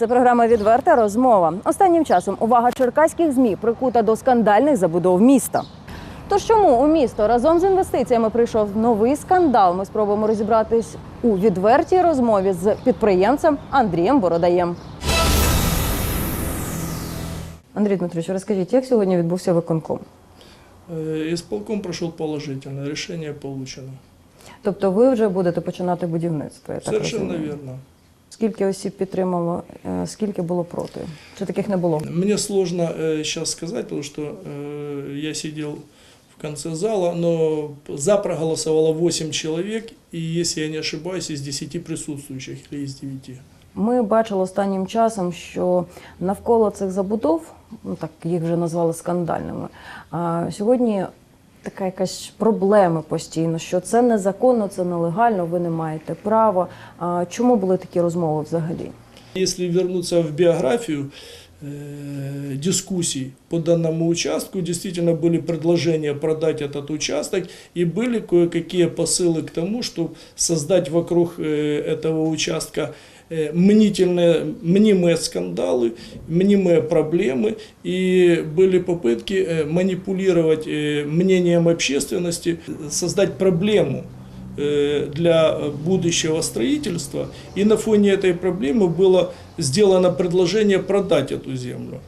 Це програма Відверта розмова. Останнім часом увага черкаських змі прикута до скандальних забудов міста. Тож чому у місто разом з інвестиціями прийшов новий скандал? Ми спробуємо розібратись у відвертій розмові з підприємцем Андрієм Бородаєм. Андрій Дмитрович, розкажіть, як сьогодні відбувся виконком? Э, Исполком прошел положительно, решение получено. Тобто ви вже будете починати будівництво? Я так Совершенно розумію. верно. Скільки осіб підтримало, е, скільки було проти? Чи таких не було? Мне сложно сейчас сказать, потому что э, я сидел в конце зала, но за проголосовало 8 человек, и если я не ошибаюсь, из 10 присутствующих или из 9. Ми бачили останнім часом, що навколо цих забудов, ну так їх вже назвали скандальними. А сьогодні така якась проблема постійно, що це незаконно, це нелегально, ви не маєте права. А чому були такі розмови взагалі? Если вернуться в биографию э, дискуссий по данному участку, действительно были предложения продать этот участок и были кое-какие посылы к тому, чтобы создать вокруг э, этого участка э, мнительные, мнимые скандалы, мнимые проблемы, и были попытки э, манипулировать э, мнением общественности, создать проблему э, для будущего строительства. И на фоне этой проблемы было сделано предложение продать эту землю.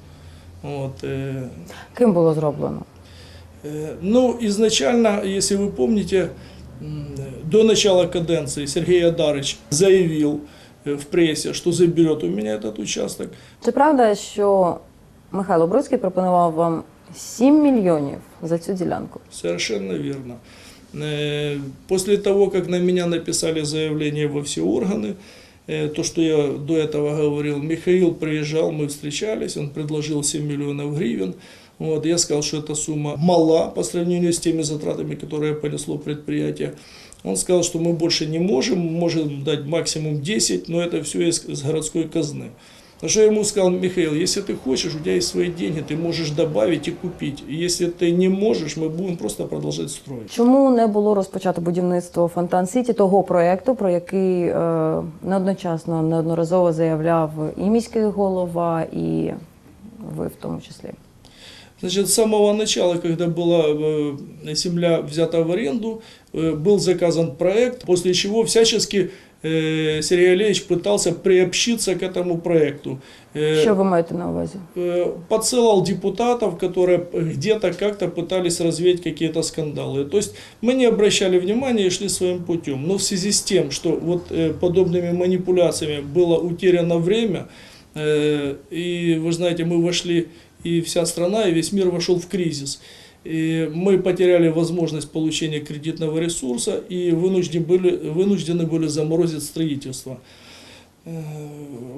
Вот, э, Ким було зроблено? э, Ну, изначально, если вы помните, м, до начала каденции Сергей Адарыч заявил э, в прессе, что заберет у меня этот участок. Чи правда, що Михайло Бродський пропонував вам 7 мільйонів за цю ділянку? Совершенно верно. Э, После того, как на меня написали заявление во все органы, э, то, что я до этого говорил, Михаил приезжал, мы встречались, он предложил 7 миллионов гривен. Вот, я сказал, что эта сумма мала по сравнению с теми затратами, которые понесло предприятие. Он сказал, что мы больше не можем, можем дать максимум 10, но это все из, из городской казны. На что я ему сказал, Михаил, если ты хочешь, у тебя есть свои деньги, ты можешь добавить и купить. И если ты не можешь, мы будем просто продолжать строить. Чому не було розпочато будівництво Фонтан Сіті, того проєкту, про який е, неодночасно неодноразово заявляв і міський голова, і ви в тому числі? Значит, с самого начала, когда была э, земля взята в аренду, э, был заказан проект, после чего всячески э, Сергей Олегович пытался приобщиться к этому проекту. Що ви маєте на увазі? подсылал депутатов, которые где-то как-то пытались развеять какие-то скандалы. То есть мы не обращали внимания и шли своим путем. Но в связи с тем, что вот подобными манипуляциями было утеряно время, и вы знаете, мы вошли, и вся страна, и весь мир вошел в кризис. И мы потеряли возможность получения кредитного ресурса и вынуждены были, вынуждены были заморозить строительство. Э,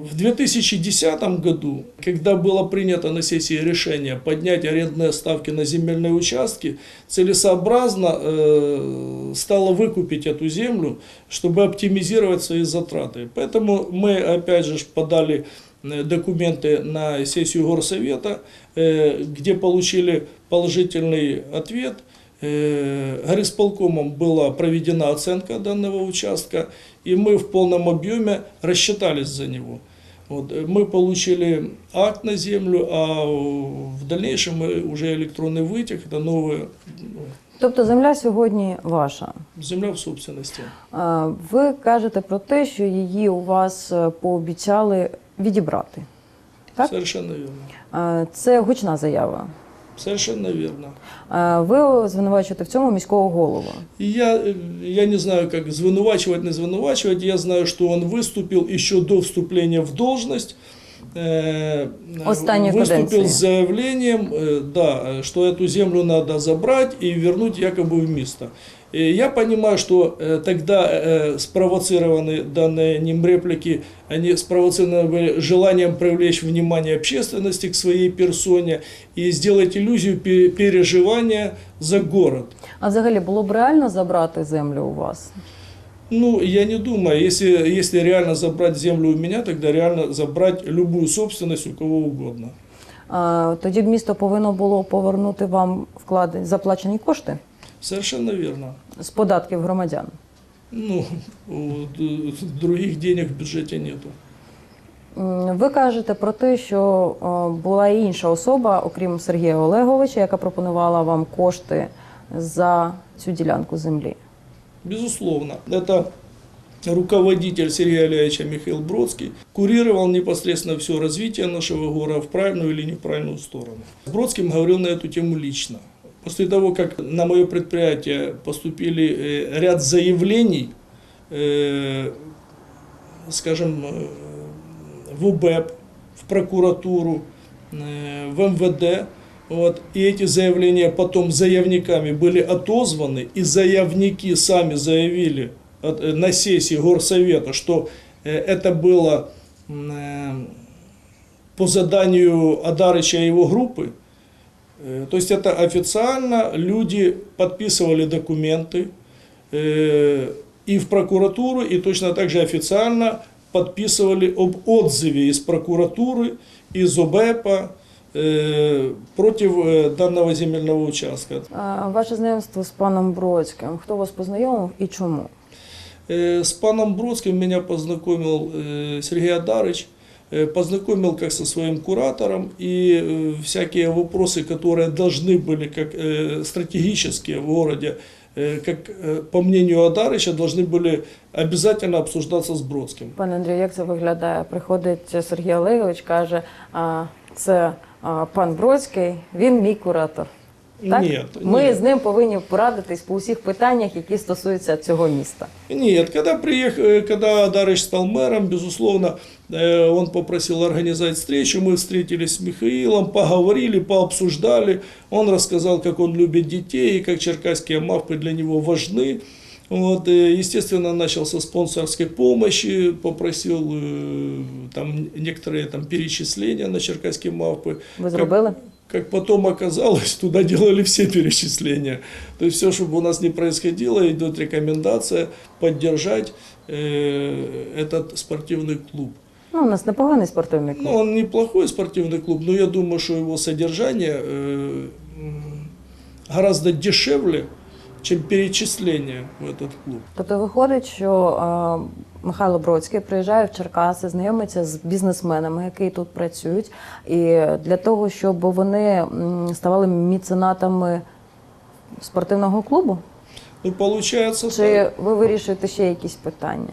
В 2010 году, когда было принято на сессии решение поднять арендные ставки на земельные участки, целесообразно э, стало выкупить эту землю, чтобы оптимизировать свои затраты. Поэтому мы опять же подали документы на сессию горсовета, э, где получили положительный ответ. Э, Горисполкомом была проведена оценка данного участка, и мы в полном объеме рассчитались за него. Вот, э, мы получили акт на землю, а в дальнейшем мы уже электронный вытяг, это новая ну, Тобто земля сьогодні ваша. земля в собственности. Е, Ви кажете про те, що її у вас е, пообіцяли відібрати. Так? Совершенно верно. Е, Це гучна заява. Совершенно верно. Ви звинувачуєте в цьому міського голову. Я, я не знаю, как звинувачивать, не звинувачивать. Я знаю, что он выступил еще до вступления в должность. э, Останней выступил каденции. с заявлением, э, да, э, что эту землю надо забрать и вернуть якобы в место. И я понимаю, что э, тогда э, спровоцированы данные ним реплики, они спровоцированы были желанием привлечь внимание общественности к своей персоне и сделать иллюзию пе- переживания за город. А взагалі було б реально забрати землю у вас? Ну, я не думаю, если, если реально забрать землю у меня, тогда реально забрать любую собственность у кого угодно. Е, Тоді б місто повинно було повернути вам вкладені заплачені кошти Совершенно верно. з податків громадян. Ну, вот, э, других денег в бюджете нету. М, Ви кажете про те, що була і інша особа, окрім Сергія Олеговича, яка пропонувала вам кошти за цю ділянку землі. Безусловно, это руководитель Сергея Ильича Михаил Бродский курировал непосредственно все развитие нашего города в правильную или неправильную сторону. С Бродским говорил на эту тему лично. После того, как на мое предприятие поступили э, ряд заявлений, э, скажем, э, в УБЭП, в прокуратуру, в МВД, вот, и эти заявления потом заявниками были отозваны, и заявники сами заявили э, на сессии горсовета, что э, это было э, по заданию Адарыча и его группы. То есть это официально люди подписывали документы и в прокуратуру, и точно так же официально подписывали об отзыве из прокуратуры, из ОБЭПа против э, данного земельного участка. А, Ваше знайомство з паном Бродським. Хто вас познайомив і чому? Э, С паном Бродским меня познакомил э, Сергей Адарыч, э, познакомил как со своим куратором, и э, всякие вопросы, которые должны были, как э, стратегические в городе, э, как э, по мнению Адарыча, должны были обязательно обсуждаться с Бродским. Пане Андрію, як це виглядає? Приходить Сергій Олегович, каже, а, це а, пан Бродський, він мій куратор. Так? Нет, Ми нет. з ним повинні порадитись по усіх питаннях, які стосуються цього міста. Нет, когда, приех... э, когда Дарыч стал мэром, безусловно, э, он попросил организовать встречу, мы встретились с Михаилом, поговорили, пообсуждали, он рассказал, как он любит детей, и как черкасские мавпы для него важны. Вот, э, естественно, начал со спонсорской помощи, попросил э, там некоторые там, перечисления на черкасские мавпы. Ви зробили? Как потом оказалось, туда делали все перечисления. То есть все, чтобы у нас не происходило, идет рекомендация поддержать э, этот спортивный клуб. Ну, у нас непоганий спортивний клуб. Ну, он неплохой спортивный клуб, но я думаю, что его содержание э, м, гораздо дешевле, чем перечисление в этот клуб. Тобто виходить, що е, Михайло Бродський приїжджає в Черкаси, знайомиться з бізнесменами, які тут працюють, і для того, щоб вони м, ставали міценатами спортивного клубу, Ну, получается так. чи ви вирішуєте ще якісь питання?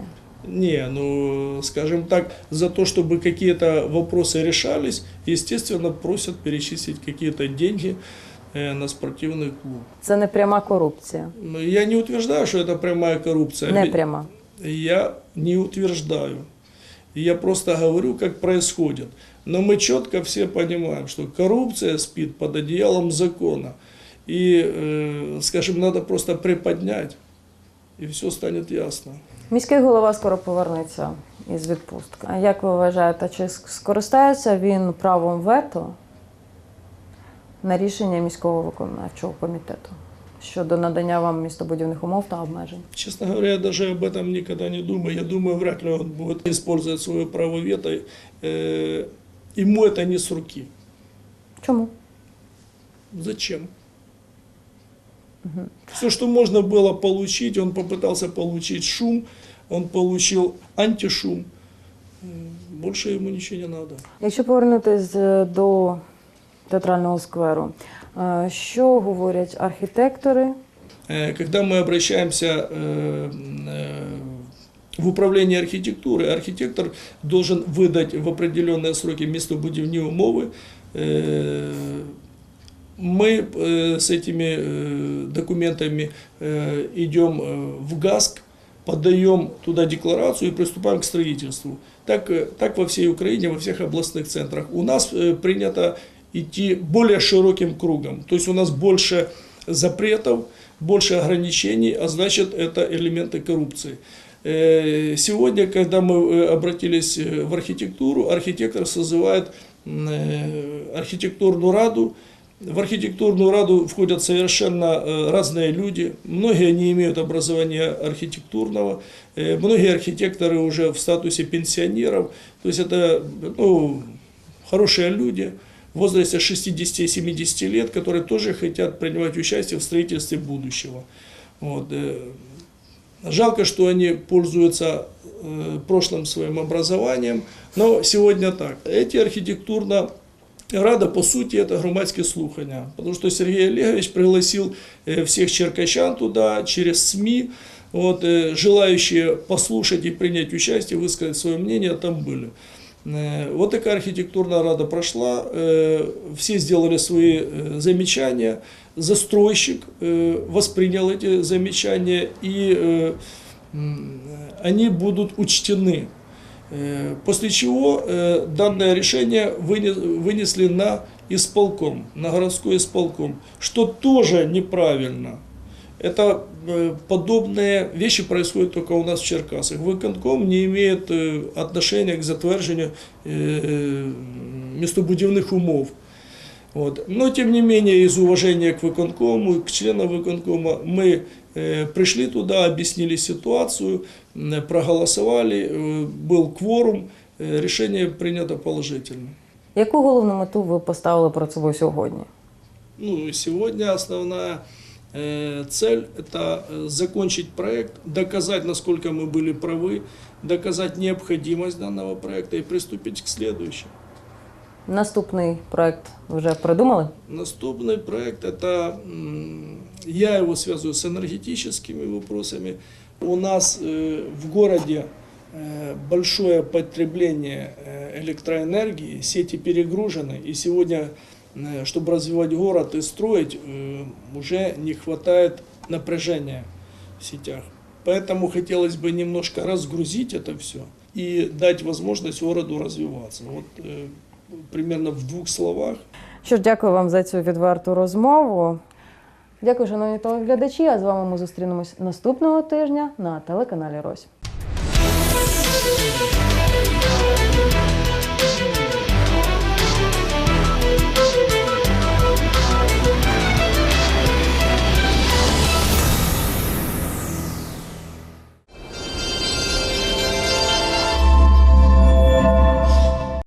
Не, ну, скажем так, за то, чтобы какие-то вопросы решались, естественно, просят перечислить какие-то деньги э, на спортивный клуб. Це не пряма корупція, Но Я не утверждаю, что это прямая коррупция. не пряма. Я не утверждаю. Я просто говорю, как происходит. Но мы четко все понимаем, что коррупция спит под одеялом закона. И, э, скажем, надо просто приподнять, и все станет ясно. Міський голова скоро повернеться із відпустки. А як ви вважаєте, чи ск- скористається він правом вето на рішення міського виконавчого комітету щодо надання вам містобудівних умов та обмежень? Честно говоря, я даже об этом никогда не думаю. Я думаю, вряд ли он будет использовать свое право вето. Э, Ему это не с руки. Чому? Зачем? Все, что можно было получить, он попытался получить шум, он получил антишум. М, Больше ему ничего не надо. Якщо повернутись е, до театрального скверу, е, що говорять архітектори? Э, Когда мы обращаемся э, э, в управление архитектуры, архитектор должен выдать в определенные сроки местобудівні умови. Э, Мы э, с этими э, документами э, идем э, в ГАСК, подаем туда декларацию и приступаем к строительству. Так, э, так во всей Украине, во всех областных центрах. У нас э, принято идти более широким кругом. То есть у нас больше запретов, больше ограничений, а значит это элементы коррупции. Э, Сегодня, когда мы э, обратились э, в архитектуру, архитектор созывает архитектурную раду. В архитектурную раду входят совершенно разные люди. Многие не имеют образования архитектурного. Многие архитекторы уже в статусе пенсионеров. То есть это ну, хорошие люди возрасте 60-70 лет, которые тоже хотят принимать участие в строительстве будущего. Вот. э, Жалко, что они пользуются э, прошлым своим образованием, но сегодня так. Эти архитектурно Рада, по суті, это громадське слухання, потому что Сергей Олегович пригласил э, всех черкащан туда через СМИ, вот, желающие послушать и принять участие, высказать свое мнение, там были. Э, Вот такая архитектурная рада прошла, э, все сделали свои э, замечания, застройщик э, воспринял эти замечания и э, м, они будут учтены. Э, После чего э, данное решение выне- вынесли на исполком, на городской исполком, что тоже неправильно. Это э, подобные вещи происходят только у нас в Черкасах. Выконком не имеет э, отношения к затвержению э, местобудівних умов. Вот. Но тем не менее, из уважения к выконкому, к членам выконкома, мы э, пришли туда, объяснили ситуацию, м, проголосовали, э, был кворум, э, решение принято положительно. Яку головну мету ви поставили перед собою сьогодні? Ну, и сегодня основная э, цель – это э, закончить проект, доказать, насколько мы были правы, доказать необходимость данного проекта и приступить к следующему. Наступний проект вже придумали? Наступный проект это я его связываю с энергетическими вопросами. У нас э, в городе э, большое потребление э, электроэнергии, сети перегружены, и сегодня, э, чтобы развивать город и строить, э, уже не хватает напряжения в сетях. Поэтому хотелось бы немножко разгрузить это все и дать возможность городу развиваться. Вот э, примерно в двух словах. Що ж, дякую вам за цю відверту розмову. Дякую, шановні телеглядачі. А з вами ми зустрінемось наступного тижня на телеканалі Рось.